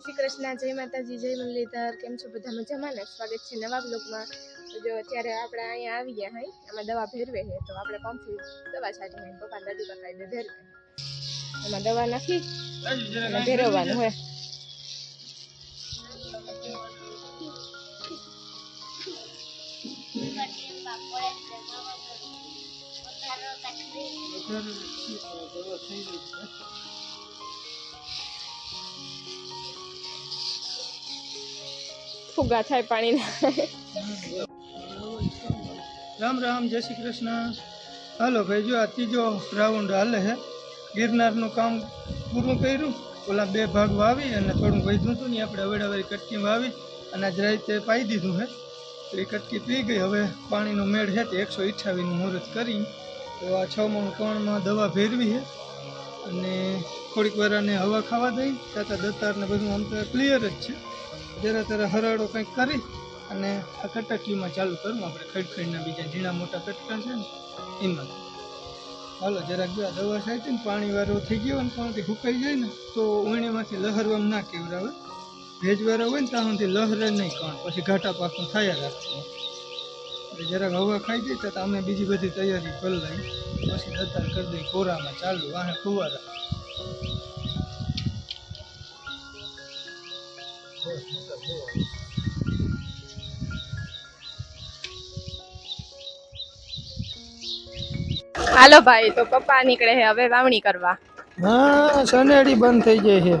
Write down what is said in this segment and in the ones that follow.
શ્રી કૃષ્ણ, જય માતાજી, જય મુરલીધર, કેમ છો બધા મજામાં? ને સ્વાગત છે નવા બ્લોકમાં જો અત્યારે આપણે અહીંયા આવી ગયા હોય, આમાં દવા ભેરવે છે, તો આપણે પંપથી દવા છાંટી હોય પપ્પા દાદી પપ્પા એને ભેરવે એમાં દવા નાખી ભેરવવાનું હોય. ફુગા થાય પાણીના. રામ રામ, જય શ્રી કૃષ્ણ. હાલો ભાઈ, જો આ ત્રીજો રાઉન્ડ હાલે છે. ગિરનારનું કામ પૂરું કર્યું. ઓલા બે ભાગ વાવી અને થોડું વધ્યું હતું ને, આપણે અવેડાવાળી કટકી વાવી અને આજ રાતે પાઈ દીધું છે. તો એ કટકી પી ગઈ. હવે પાણીનો મેળ છે તે એકસો અઠ્ઠાવીસનું મુહૂર્ત કરી. તો આ છ મણ કોણમાં દવા ભેરવી છે. અને થોડીક વાર આને હવા ખાવા દઈ. તાતા દત્તારને બધું આમ તો ક્લિયર જ છે. જરા તરા હરાડો કંઈક કરી અને આ કટકીમાં ચાલુ કરવું આપણે ખડખડના બીજા ઝીણા મોટા કટકા છે ને, એમાં. હાલો, જરાક જો દવા સાચી ને પાણી વાળો થઈ ગયો ને પાણીથી સુકાઈ જાય ને, તો ઉણીમાંથી લહરવામાં ના કેવરાવે. ભેજવાળા હોય ને, ત્યાંથી લહેરે નહીં કણ પછી ઘાટા પાકનું થયા રાખવું. એટલે જરાક હવા ખાઈ જાય તો અમે બીજી બધી તૈયારી કરી લઈ પછી દત્તાર કરી દઈ કોરામાં ચાલુ, વાહે ફુવારા. હાલો ભાઈ, તો પપ્પા નીકળે છે હવે વાવણી કરવા. હા સનેડી બંધ થઈ જાય છે.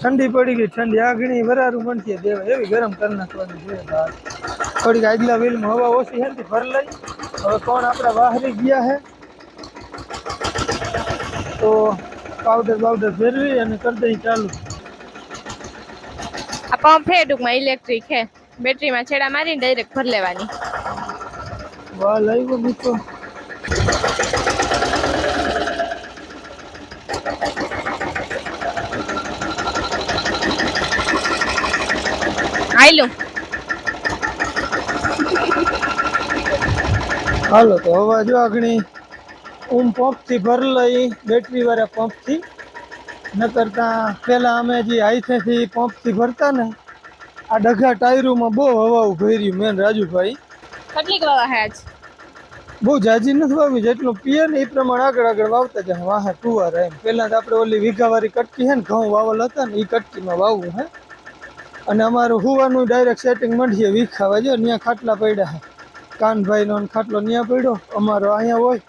ઠંડી પડી ગઈ, ઠંડી આગણી વરારું બંધ દેવા, એવી ગરમ કરી નાખવાની છે થોડીક આગલા વેલમાં હવા ઓછી છે ને ભર લઈ. હવે કોણ આપણા વાહરી ગયા છે? તો પાવડર બાવડર ફેરવી અને કરી દઈ ચાલુ. આ પંપ છે ટૂંકમાં ઇલેક્ટ્રિક છે. બેટરીમાં છેડા મારીને ડાયરેક્ટ ભર લેવાની. વાહ લાવ્યો મિત્રો. આયલું હાલો તો હવા જો આગણી. ઊમ પંપથી ભર લઈ બેટરી વાળા પંપથી ન ત્યાં પહેલાં અમે જે હાઈથેથી પંપથી ભરતા ને આ ડઘા ટાયરોમાં બહુ હવા ભરી મેન રાજુભાઈ. કેટલીક વાવા હે આજ? બહુ જાજી નથી વાવી જેટલું પીએ ને એ પ્રમાણે આગળ આગળ વાવતા જાય વાહે ટુવાર એમ. પહેલાં તો આપણે ઓલી વીઘાવાળી કટકી હે ને ઘઉં વાવલ હતા ને એ કટકીમાં વાવવું હે. અને અમારું હુવાનું ડાયરેક્ટ સેટિંગ મળીએ વીખાવા જો ત્યાં ખાટલા પડ્યા હે. કાનભાઈનો ને ખાટલો ત્યાં પડ્યો અમારો અહીંયા હોય.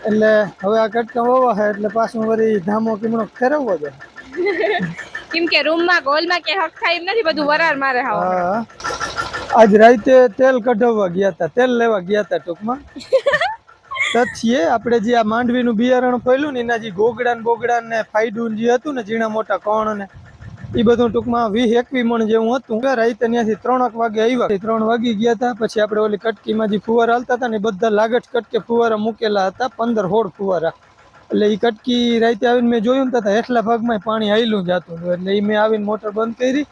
એટલે હવે આ કટકા વાવા છે એટલે પાછું વળી ધામો કિમણો ફેરવવો જોઈએ કેમ કે રૂમમાં ગોલમાં કે હક થાય નથી બધું વરાર મારે હા. આજ રાતે તેલ કઢાવવા ગયા હતા તેલ લેવા ગયા હતા ટૂંકમાં. તથીએ આપણે જે આ માંડવીનું બિયારણ પહેલું ને એના જે ગોગડા ને બોગડા ને ફાયડું જે હતું ને ઝીણા મોટા કોણ ને એ બધું ટૂંકમાં વીસ એકવી મણ જેવું હતું. રાઈતે ત્યાંથી ત્રણ વાગે આવ્યા. ત્રણ વાગી ગયા હતા. પછી આપણે ઓલી કટકીમાં જે ફુવારા હાલતા હતા ને બધા લાગટ કટકે ફુવારા મૂકેલા હતા. પંદર હોળ ફુવારા. એટલે એ કટકી રાતે આવીને મેં જોયું ને હેઠલા ભાગમાં પાણી આવેલું જતું હતું. એટલે એ મેં આવીને મોટર બંધ કરી.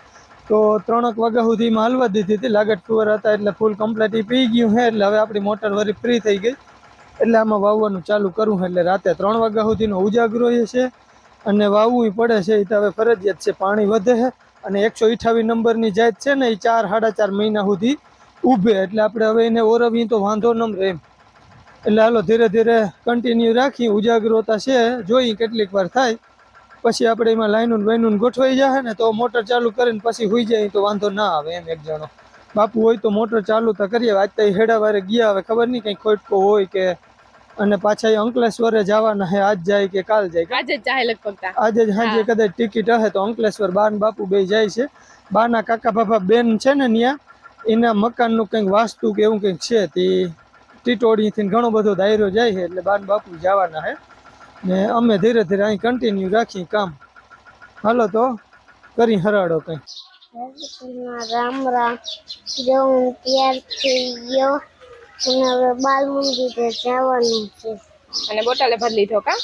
તો ત્રણક વાગ્યા સુધીમાં હાલવા દીધી હતી. લાગટ ફુવાર હતા એટલે ફૂલ કમ્પ્લીટ એ પી ગયું છે એટલે હવે આપણી મોટર વળી ફ્રી થઈ ગઈ. એટલે આમાં વાવવાનું ચાલુ કરવું એટલે રાતે ત્રણ વાગ્યા સુધીનો ઉજાગરો છે. અને વાવવું પડે છે એ તો હવે ફરજિયાત છે, પાણી વધે છે અને એકસો અઠાવીસ નંબરની જાત છે ને એ ચાર, સાડા ચાર મહિના સુધી ઊભે. એટલે આપણે હવે એને ઓરવીએ તો વાંધો ન રહે એટલે હાલો, ધીરે ધીરે કન્ટિન્યુ રાખી ઉજાગ્રતા છે જોઈ કેટલીક વાર થાય. પછી આપણે એમાં લાઈનું વાઈનું ગોઠવાઈ જાય ને, તો મોટર ચાલુ કરીને પછી હોઈ જાય તો વાંધો ના આવે એમ એક જણો. બાપુ હોય તો મોટર ચાલુ તો કરીએ, આજ તો હેડા વારે ગયા હવે ખબર નહીં, કંઈ ખોટકો હોય કે અને પાછા એ અંકલેશ્વરે જવાના હે આજ જાય કે કાલ જાય. આજે જ જાય લગભગ આજે જ સાંજે કદાચ ટિકિટ હે તો અંકલેશ્વર બાન બાપુ બે જાય છે. બાના કાકા બાપા બેન છે ને ત્યાં એના મકાનનું કંઈક વાસ્તુ કે એવું કંઈક છે તે ટીટોડીથી ઘણો બધો દાયરો જાય છે એટલે બાન બાપુ જવાના હે. ને અમે ધીરે ધીરે અહીં કન્ટિન્યુ રાખી કામ. હાલો તો કરી હરાડો કંઈ. રામ રામ જો હું તૈયાર થઈ ગયો. અને હવે બાલ મંદિર જવાનું છે. અને બોટલે ભરી લીધો કા?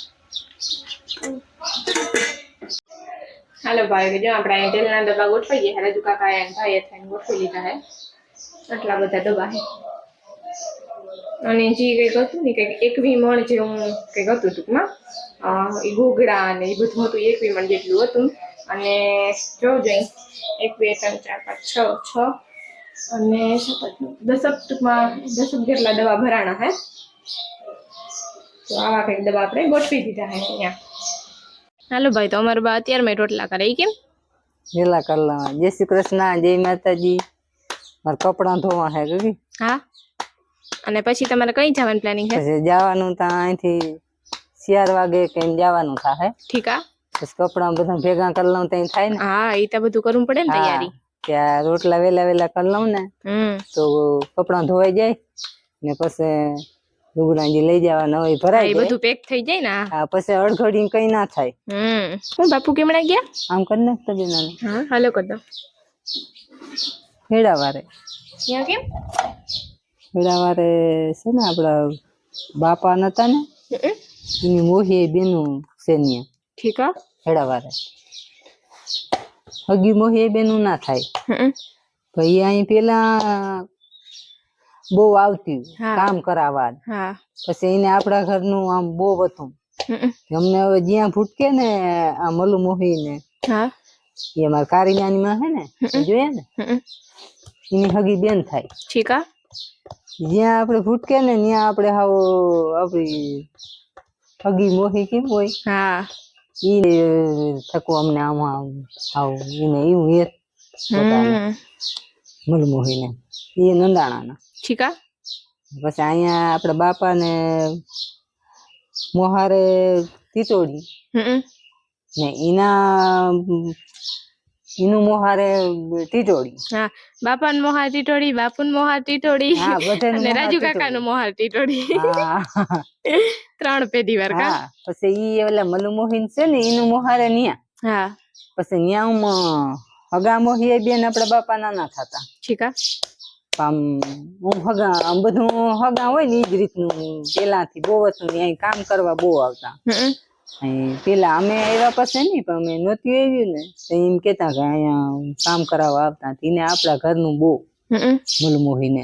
હાલો ભાઈ જો આપણે અહીંયા તેલના ડબ્બા ગોઠવાઈ ગયા રાજુ કાકા એ ભાઈએ થઈને ગોઠવી લીધા હે. આટલા બધા ડબ્બા હે. અને જે કંઈક હતું ને, કંઈક એકવી મણ જેવું કંઈક હતું ટૂંકમાં. એ ઘોઘડા ને એ બધું હતું એકવી મણ જેટલું હતું. અને જોજો એકવી, ત્રણ, ચાર, પાંચ, છ છ. અને સાત, આઠ, નવ, દસક ટૂંકમાં દસક જેટલા દવા ભરાણા હે. તો આવા કંઈક દવા આપણે ગોઠવી દીધા હે અહીંયા. હાલો ભાઈ તો અમારું બા અત્યારે મેં રોટલા કરે ઈ કેમ? વેલા કલાક જય શ્રી કૃષ્ણ જય માતાજી. મારે કપડાં ધોવા હે ગગી હા. અને પછી તમારે કઈ જવાનું પ્લાનિંગ છે પછી જવાનું ત્યાં અહીંથી ચાર વાગે કઈ જવાનું થાય ઠીક આ પછી કપડાં બધા ભેગા કરી લઉં ત્યાં થાય ને? હા એ તો બધું કરવું પડે ને હા. તૈયારી આ રોટલા વેલા વેલા કરી લઉં ને તો કપડાં ધોવાઈ જાય ને પછી જે લઈ જવાના હોય જાય બધું પેક થઈ જાય ને હા. પછી અડઘડી કઈ ના થાય. હમ. હું બાપુ કેમણા ગયા? આમ કરી નાખતા બેના હા હાલો કર દો. હેડા વારે. ત્યાં કેમ? હેડા વારે છે ને આપડા બાપા નતા ને એની મોહી બેનું છે ત્યાં ઠીક હેડાવારે હગી મોહી એ બેનું ના થાય. ભાઈ અહીં પેલા બહુ આવતી કામ કરાવવા પછી એને આપણા ઘરનું આમ બહુ હતું અમને હવે જ્યાં ભૂટકે ને આ મલુ મોહી ને એ મારા કારી નાની માં હે ને જોઈએ ને? એની હગી બેન થાય. ઠીક જ્યાં આપણે ભૂટકે ને ત્યાં આપણે હાવ આપણી હગી મોહી કેમ હોય? હા. ઈ થકું અમને આમાં આવ એને એવું એ. મલમોહીને એ નંદાણાના. ઠીક? પછી અહીંયા આપણા બાપાને મોહારે તીતોડી ને એના એનું મોહારે ટીટોડી હા બાપાન મોહાર ટીટોડી બાપુન મોહાર ટીટોડી અને રાજુ. કાકાનું મોહાર ટીટોડી ત્રણ પેઢી વાર કા? હા પછી ઈ ઓલા મલુમોહીન છે ને એનું મોહારે ન્યા. હા. પછી ન્યા હું હગા મોહી બેન આપડા બાપા નાના થતા. ઠીક આમ હું હગા આમ બધું હગા હોય ને ઈ જ રીતનું પેલાથી બહુ હતું કામ કરવા બહુ આવતા. પેલા અમે આવ્યા પછી નહીં પણ અમે નહોતી આવ્યું ને. તો એમ કેતા કે અહીંયા કામ કરાવવા આવતા. એને આપણા ઘરનું બહુ મુલમોહીને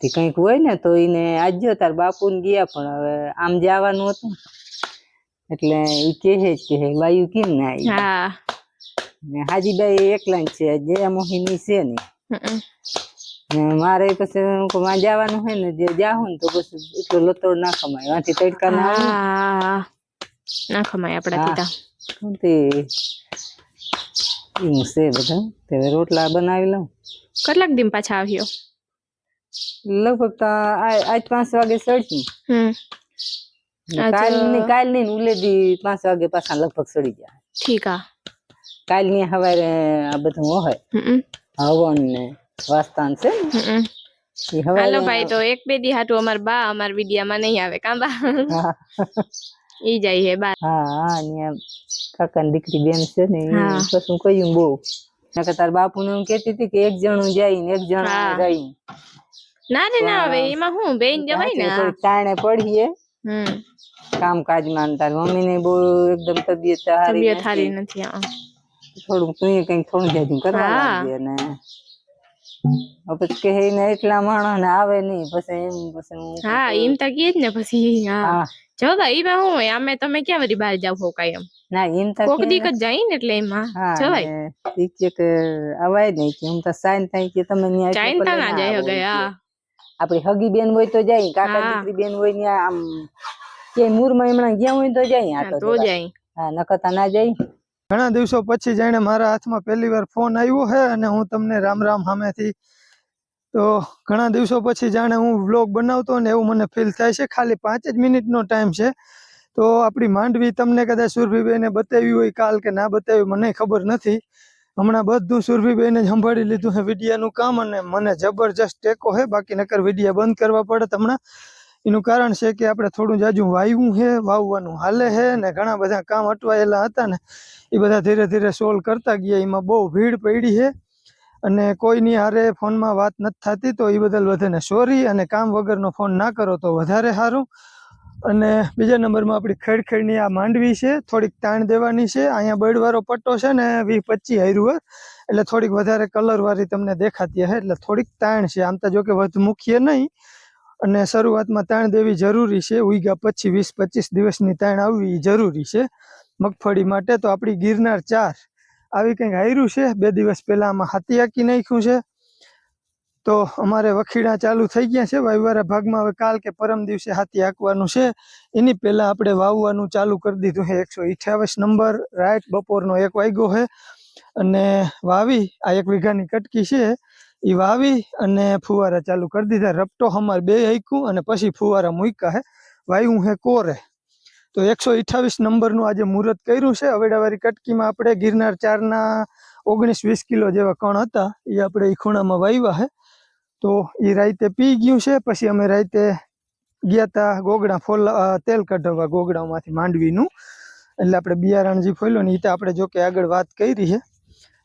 તે કંઈક હોય ને તો એને આજ્યો તાર બાપુ ને ગયા પણ હવે આમ જવાનું હતું. એટલે એ કહે જ કે વાયુ કેમ ના આવી? હાજીબાઈ એકલા જ છે જયા મોહિની છે નહીં ને મારે પછી માં જવાનું હોય ને જે જાહું ને તો પછી એટલો લતોડ ના કમાય વાંથી તડકા ના આવે ને. હા ના ખમાય આપણા હા. તીતા છે બધા. તે રોટલા બનાવી લઉં. કેટલાક દિન પાછા આવ્યો? લગભગ તો આજ પાંચ વાગે સડી કાલની કાલની ઉલેદી પાંચ વાગે પાછા લગભગ સડી ગયા. ઠીક. આ કાલની હવારે આ બધું હોય. હવન ને વાસ્તાન છે હાલો ભાઈ તો એક બે દી હાટું અમાર બા અમાર વિડિયામાં નહીં આવે કાં બા? હા. ઈ જાય હે બા હા હા ની દીકરી બેન છે ને હા. પછી કહ્યું બહુ નકર તાર બાપુ ને હું કેતી હતી કે એક જણું જાય ને એક જણ. રહી ના રે ના હવે એમાં હું બેન જવાય ને હા. પડીએ હમ ને તાર મમ્મી ને બહુ એકદમ તબિયત સારી તબિયત સારી નથી હા. થોડું તું કઈ થોડું જાજુ કરવા હા. ને પછી કહે ને એટલા માણસ ને આવે નહીં પછી એમ પછી હા એમ તો કે જ ને પછી હા હા જો તો એમાં હું હોય અમે તમે ક્યાં વળી બહાર જાવ હો કાયમ એમ? ના એમ તો કોક કે દીક જ જાય ને એટલે એમાં. હા જવાય ઈ કે કે અવાય નહીં કે હું તો સાઈન થાય કે તમે ન્યા ચાઈન તા ના જાય ગયા હા. આપડી હગી બેન હોય તો જાય કાકા હા. દીકરી બેન હોય ને આમ કે મૂરમાં હમણાં ગયા હોય તો જાય આ તો તો જાય. હા નકતા ના જાય. ઘણા દિવસો પછી જાણે મારા હાથમાં પહેલી વાર ફોન આવ્યો છે અને હું તમને રામ રામ સામેથી તો ઘણા દિવસો પછી જાણે હું વ્લોગ બનાવતો ને એવું મને ફીલ થાય છે. ખાલી પાંચ જ મિનિટનો ટાઈમ છે. તો આપણી માંડવી તમને કદાચ સુરભીબેને બતાવી હોય કાલ કે ના બતાવી મને ખબર નથી. હમણાં બધું સુરભીબેને સંભાળી લીધું છે વિડીયાનું કામ અને મને જબરજસ્ત ટેકો છે. બાકી નકર વિડીયા બંધ કરવા પડે હમણાં. એનું કારણ છે કે આપણે થોડું જાજુ વાવ્યું છે, વાવવાનું હાલે છે ને ઘણા બધા કામ અટવાયેલા હતા ને એ બધા ધીરે ધીરે સોલ્વ કરતા ગયા. એમાં બહુ ભીડ પડી છે. અને કોઈની હારે ફોનમાં વાત નથી થતી, તો એ બદલ બધાને સોરી અને કામ વગરનો ફોન ના કરો તો વધારે સારું. અને બીજા નંબરમાં આપણી ખેડખેડની આ માંડવી છે, થોડીક તાણ દેવાની છે. અહીંયા બળવાળો પટ્ટો છે ને વીસ પચીસ હાર્યું એટલે થોડીક વધારે કલરવાળી તમને દેખાતી હશે, એટલે થોડીક તાણ છે. આમ તો જોકે વધુ મુખ્ય નહીં, અને શરૂઆતમાં તાણ દેવી જરૂરી છે. ઉઈગા પછી વીસ પચીસ દિવસની તાણ આવવી જરૂરી છે. મગફળી માટે તો આપણી ગિરનાર ચાર આવી કંઈક હાર્યું છે? બે દિવસ પહેલાં આમાં હાથી હાકી નાખ્યું છે. તો અમારે વખીડા ચાલુ થઈ ગયા છે. વાયવારા ભાગમાં હવે કાલ કે પરમ દિવસે હાથી હાંકવાનું છે. એની પહેલાં આપણે વાવવાનું ચાલુ કરી દીધું છે એકસો અઠ્યાવીસ નંબર રાઈટ બપોરનો એક વાગ્યો છે અને વાવી, આ એક વીઘાની કટકી છે. એ વાવી અને ફુવારા ચાલુ કરી દીધા. રપટો અમારે બે હૈકું અને પછી ફુવારા મૂક્યા છે. વાયું હે કોરે. તો એકસો અઠ્યાવીસ નંબરનું આજે મુહૂર્ત કર્યું છે. અવેડાવાળી કટકીમાં આપણે ગિરનાર ચારના ઓગણીસ વીસ કિલો જેવા કણ હતા. એ આપણે એ ખૂણામાં વાવ્યા છે તો એ રાતે પી ગયું છે. પછી અમે રાતે ગયા તા ગોગડા ફોલ તેલ કઢાવવા ગોગડામાંથી માંડવીનું. એટલે આપણે બિયારણ જે ફોલ્યો ને એ તો આપણે જોકે આગળ વાત કરી છે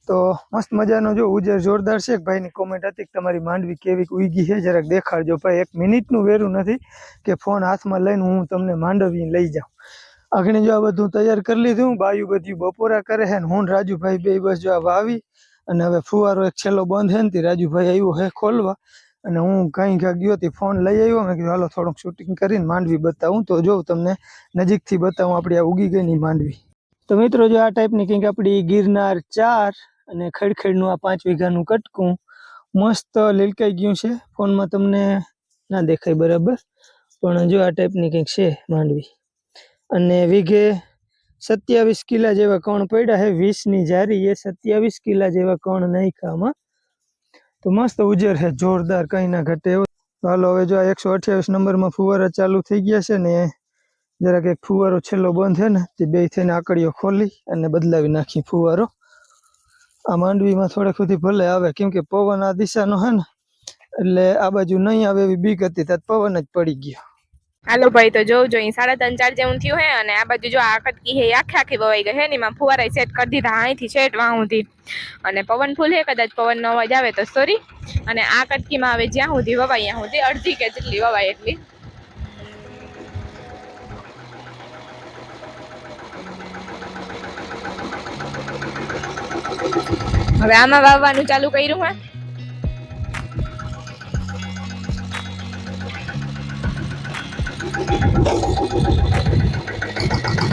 તો મસ્ત મજાનો જો ઉજર જોરદાર છે. ભાઈની કોમેન્ટ હતી કે તમારી માંડવી કેવી ઉગી છે? જરાક દેખાડજો ભાઈ. એક મિનિટનું વેરું નથી કે ફોન હાથમાં લઈને હું તમને માંડવી લઈ જાઉં. આગળ જો આ બધું તૈયાર કરી લીધું, બાયું બધી બપોરા કરે છે હું રાજુભાઈ બે બસ જો આ વાવી અને હવે ફુવારો એક છેલ્લો બંધ છે ને રાજુભાઈ આવ્યો હે ખોલવા અને હું કઈ ક્યાંક ગયો હતી ફોન લઈ આવ્યો. મેં કીધું, હાલો, થોડુંક શૂટિંગ કરીને માંડવી બતાવું. તો જોઉં તમને નજીકથી બતાવું આપણી આ ઉગી ગઈ ની માંડવી. તો મિત્રો, જો આ ટાઈપની કંઈક આપણી ગિરનાર ચાર અને ખેડખેડનું આ પાંચ વીઘાનું કટકું મસ્ત લીલકાઈ ગયું છે. ફોનમાં તમને ના દેખાય બરાબર, પણ જો આ ટાઈપની કંઈક છે માંડવી. અને વીઘે સત્યાવીસ કિલા જેવા કણ પડ્યા છે, વીસની જારી એ સત્યાવીસ કિલા જેવા કણ નાખ્યા આમાં. તો મસ્ત ઉજેર છે, જોરદાર કંઈ ના ઘટે એવો. હાલો, હવે જો આ એકસો અઠ્યાવીસ નંબરમાં ફુવારા ચાલુ થઈ ગયા છે ને, જરાક એક ફુવારો છેલ્લો બંધ છે ને, તે બે થઈને આકડીઓ ખોલી અને બદલાવી નાખી ફુવારો. આ માંડવીમાં થોડેક સુધી ભલે આવે, કેમ કે પવન આ દિશાનો હે ને, એટલે આ બાજુ નહીં આવે એવી બીક હતી ત્યાં પવન જ પડી ગયો. હાલો ભાઈ, તો જોઉં જો, અહીં સાડા ત્રણ ચાર જેવું થયું હે, અને આ બાજુ જો આ કટકી હે આખી આખે વવાઈ ગઈ હે, ને એમાં ફુવારા સેટ કરી દીધા, અહીંથી સેટ વાહુંથી અને પવન ફૂલ હે, કદાચ પવનનો અવાજ આવે તો સોરી અને આ કટકીમાં હવે જ્યાં સુધી વવાય ત્યાં સુધી અડધી કે જેટલી વવાય એટલી. હવે આમાં વાવવાનું ચાલુ કર્યું, હે?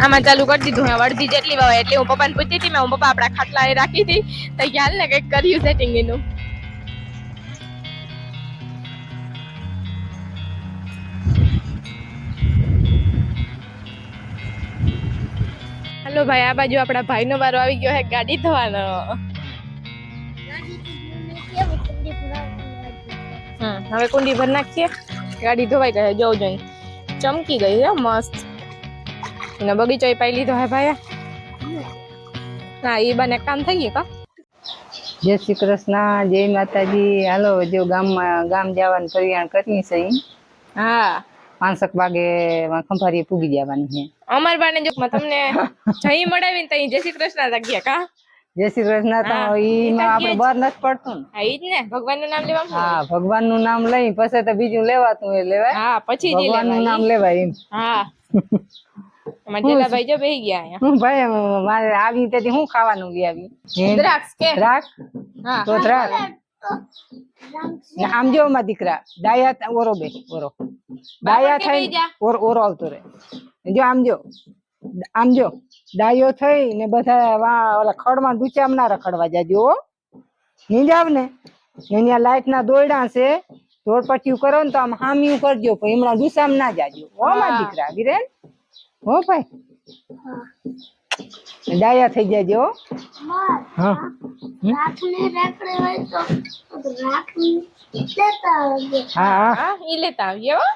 આમાં ચાલુ કરી દીધું હવે અડધી જેટલી વાવે એટલે. હું પપ્પાને પૂછતી હતી, મેં હું પપ્પા, આપણા ખાટલા રાખી હતી. તો ખ્યાલ ને કંઈક કર્યું સેટિંગ એનું. હાલો ભાઈ આ બાજુ આપણા ભાઈનો વારો આવી ગયો હે ગાડી ધોવાનો. હવે કુંડી ભર નાખીએ. ગાડી ધોવાઈ ગઈ જોઉં જોઈ. ચમકી ગઈ છે મસ્ત. એનો બગીચો એ પાઈ લીધો હે ભાઈ હા એ બને કામ થઈ ગયું કા? જય શ્રી કૃષ્ણ જય માતાજી. હાલો જો ગામમાં ગામ જવાનું કરિયાણ કરીએ છે હા. પાંચક વાગે ખંભારી પૂગી જવાની છે. અમાર બાને જો તમને જઈ મળાવીને તઈ જય શ્રી કૃષ્ણ લાગ્યા કા? જય શ્રી કૃષ્ણ તો ઈમાં આપણે બર નથી પડતું ને. હા ઈ જ ને. ભગવાનનું નામ લેવાનું હા ભગવાનનું નામ લઈ પછી તો બીજું લેવાતું એ લેવાય. હા પછી જ ઈ ભગવાનનું નામ લેવાય. એમ. હા. જેલાભાઈ જો બેહી ગયા હું ભાઈ મારે આવી તેથી હું ખાવાનું લઈ આવી. દ્રાક્ષ કે? દ્રાક્ષ? હા. તો દ્રાક્ષ. ને આમ જો માં દીકરા ડાયા ઓરો બે ઓરો. ડાયા થઈ. ઓર ઓરો આવતો રે જો આમ જો આમ જો ડાયો થઈ ને બધા વા ઓલા ખડમાં ડૂચામ ના રખડવા જાજો. નહીં જાવ ને અહીંયા લાઈટ ના દોરડા છે દોડપટ્ટીયું કરો ને તો આમ હામી કરજો પણ હમણાં ડૂસામ ના જાજો. હો માં દીકરા વિરેન. હો ભાઈ. ડાયા થઈ જાય જો. હા. રાખને રાખડે હોય તો રાખને લેતા આવજો. હા હા. હા ઈ લેતા આવીએ હો.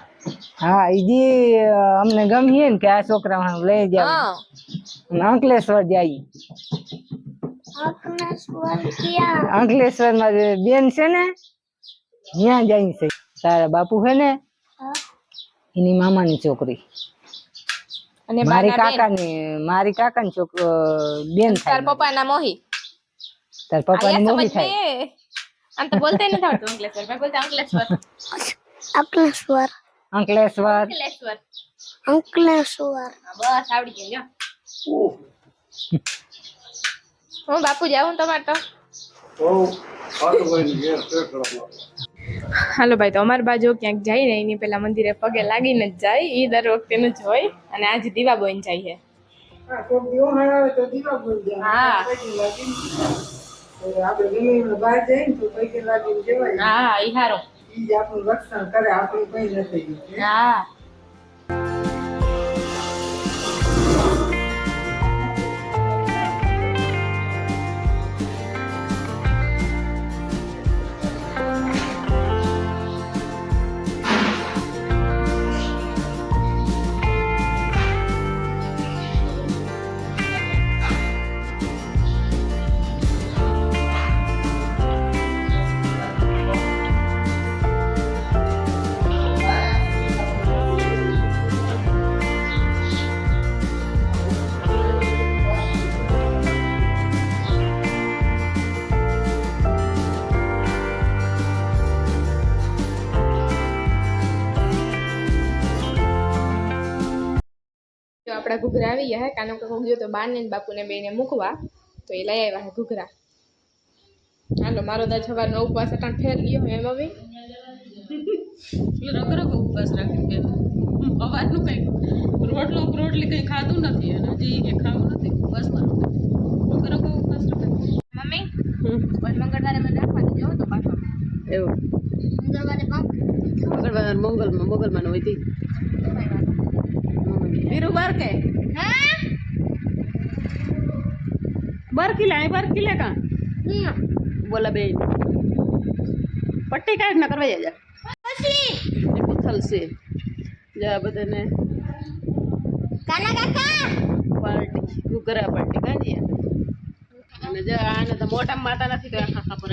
હા ઈ અમને ગમીએ ને કે આ છોકરા લઈ જાવ અંકલેશ્વર જાય. અંકલેશ્વરમાં બેન છે ને ત્યાં જાય છે. તારા બાપુ છે ને? એની મામાની છોકરી. અને મારી કાકાની મારી કાકાની છોક અ, બેન તાર પપ્પાના મોહી. તાર પપ્પાની મોટી થાય. આમ તો બોલતે નથી આવડતું અંકલેશ્વર. મેં બોલતા અંકલેશ્વર. અંકલેશ્વર. અંકલેશ્વર. અંકલેશ્વર. બસ આવડી ગયું જો હું બાપુ જાઉં તમારે તો? હાલો ભાઈ તો અમારી બાજુ ક્યાંક જાય ને એની પેલા મંદિરે પગે લાગીને જ જાય એ દર વખતે જ હોય. અને આજે દીવા બોઈને જાય છે. હા હા. હા. ગયા હે કાનો કાકો ગયો તો બાને ને બાપુને બેને મૂકવા તો એ લઈ આવ્યા હે ઘૂઘરા. હાલો મારો દા સવારનો ઉપવાસ અટાણ ફેર ગયો હે મમ્મી? રગ રગ ઉપવાસ રાખી બેન અવાજનું કંઈક રોટલો રોટલી કંઈ ખાધું નથી અને હજી કે ખાવું નથી ઉપવાસમાં રગ રગ ઉપવાસ રાખે. મમ્મી? મંગળવારે મને રાખવા દેજો તો પાછો એવું. મંગળવારે મંગળવાર મંગલમાં મંગલમાં હોય તી. વીરુવાર કે? બાર કિલે અહીં બાર કિલે કા બોલા બેન પટ્ટી કાઢ ના કરવા જાય એ પિથલ છે જા બધાને કાના કાકા પાર્ટી ઘૂઘરા પાર્ટી કાઢીએ અને જો આને તો મોટા માતા નથી તો આખા ખબર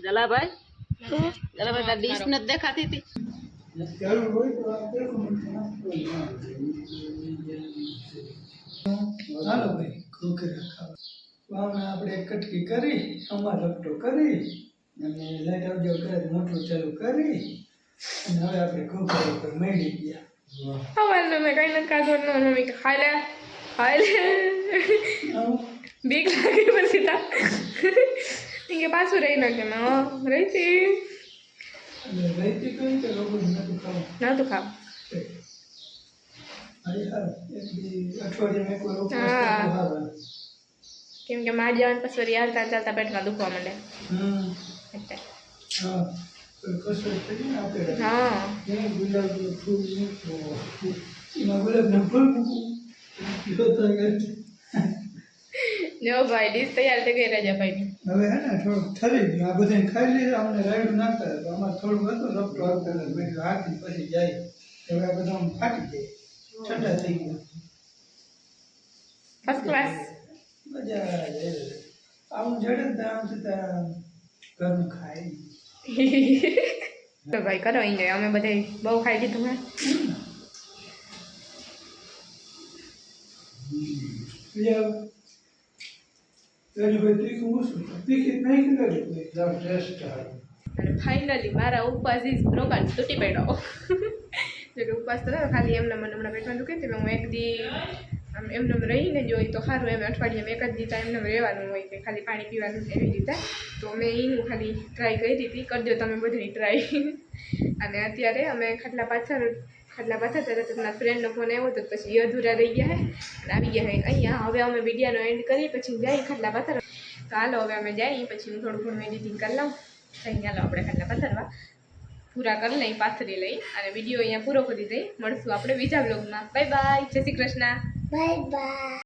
જલાભાઈ જલાભાઈ તાર ડીશ નથી દેખાતી હતી જરૂર હોય તો આ દેખો હાલો ભાઈ ઘૂઘરા ખાવા. વાવણા આપણે કટકી કરી અમાર લપટો કરી અને લાઈટ આવજો કરે મોટું ચાલુ કરી અને હવે આપણે ઘૂઘરા ઉપર મેળી ગયા. સવારનો મેં કઈ નથી કાઢો એટલે મમ્મી કે ખાઈ લે ખાઈ લે. આમ બીક લાગે પછી તા. કે પાછું રહી નાખે મેં હો રહીતી રહી રહેતી કઈ કે લોકો નતું ખાવ હા યાર એક દી અઠવાડિયામાં એક વાર ઉપવાસ હા. કરવો કેમ કે માર જવાનું પછી વળી હાલતા ચાલતા પેટમાં દુખવા માંડે. જો ભાઈ ડીશ તૈયાર થઈ ગઈ રાજાભાઈની હવે હે ને થોડુંક ઠરી ગયું. આ બધાને ખાઈ લીધા અમને રાયડું નાખતા અમારે થોડું હતું લપટો આવતા મેં હાથી પછી જાય. હવે આ બધા ફાટી જાય. ઠંડા થઈ ગયા. ફર્સ્ટ ક્લાસ મજા આવે આમ જડે ને આમ છતાં ઘરનું ખાય. તો ભાઈ કરો એન્જોય અમે બધા બહુ ખાઈ લીધું અને ફાઇનલી મારા ઉપવાસ ઇઝ બ્રોકન તૂટી પડ્યો. ઉપવાસ તો ખાલી એમને મને હમણાં પેટમાં દુખે છે હું એક દી આમ એમને એમ રહીને જોઈ તો સારું એમ અઠવાડિયામાં એક જ દીતા એમને એમ રહેવાનું હોય કે ખાલી પાણી પીવાનું એવી રીતે તો મેં એનું ખાલી ટ્રાય કરી હતી કરજો તમે બધી ટ્રાય અને અત્યારે અમે ખાટલા પાછળ ખાટલા પાછળ તરત જ ફ્રેન્ડનો ફોન આવ્યો તો પછી એ અધૂરા રહી ગયા અને આવી ગયા છે અહીંયા હવે અમે વિડીયાનો એન્ડ કરી પછી જાય ખાટલા પાથર તો હાલો હવે અમે જઈએ પછી હું થોડું ઘણું એડિટિંગ કરી લઉં અહીં ચાલો આપણે ખાટલા પાથરવા પૂરા કરી લઈ પાથરી લઈ અને વીડિયો અહીંયા પૂરો કરી દઈ. મળશું આપણે બીજા બ્લોગમાં બાય બાય જય શ્રી કૃષ્ણ. Bye bye